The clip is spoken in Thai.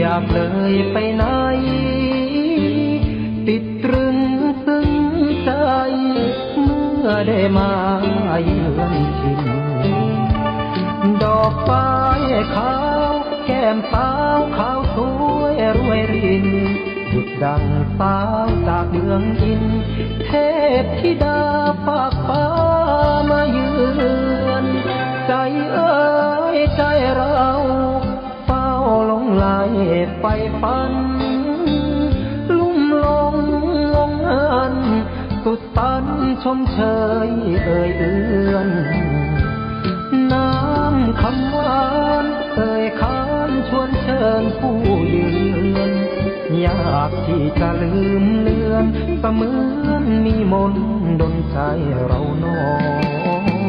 อยากเลยไปไหน ติดตรึงซึ้งใจ เมื่อได้มาเยือนถิ่นดอกไม้ขาวแก้มสาวขาวสวยรวยรินหยุดดังสาวจากเมืองอิน เทพธิดาฝากฟ้ามาเยือน ใจเอ้ยใจเรา ไหลไปฝัน ลุ่มลงงงเงินสุดตันชมเชยเอ่ยเอือนน้ำคำหวานเอ่ยคานชวนเชิญผู้ยืนอยากที่จะลืมเลือนเสมือนมีมนต์ดนใจเรานอน